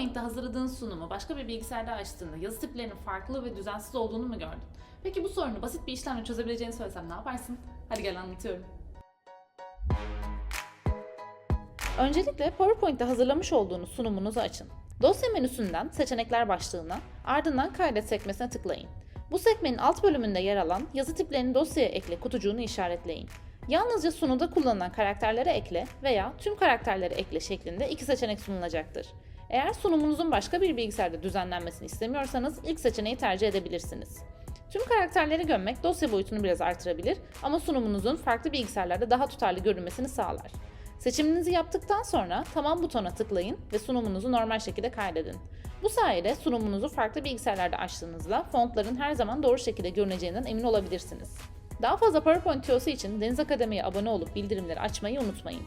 PowerPoint'te hazırladığın sunumu başka bir bilgisayarda açtığında yazı tiplerinin farklı ve düzensiz olduğunu mu gördün? Peki bu sorunu basit bir işlemle çözebileceğini söylesem ne yaparsın? Hadi gel anlatıyorum. Öncelikle PowerPoint'te hazırlamış olduğunuz sunumunuzu açın. Dosya menüsünden seçenekler başlığına, ardından kaydet sekmesine tıklayın. Bu sekmenin alt bölümünde yer alan yazı tiplerini dosyaya ekle kutucuğunu işaretleyin. Yalnızca sunuda kullanılan karakterleri ekle veya tüm karakterleri ekle şeklinde iki seçenek sunulacaktır. Eğer sunumunuzun başka bir bilgisayarda düzenlenmesini istemiyorsanız ilk seçeneği tercih edebilirsiniz. Tüm karakterleri gömmek dosya boyutunu biraz artırabilir ama sunumunuzun farklı bilgisayarlarda daha tutarlı görünmesini sağlar. Seçiminizi yaptıktan sonra tamam butona tıklayın ve sunumunuzu normal şekilde kaydedin. Bu sayede sunumunuzu farklı bilgisayarlarda açtığınızda fontların her zaman doğru şekilde görüneceğinden emin olabilirsiniz. Daha fazla PowerPoint tüyosu için Deniz Akademi'ye abone olup bildirimleri açmayı unutmayın.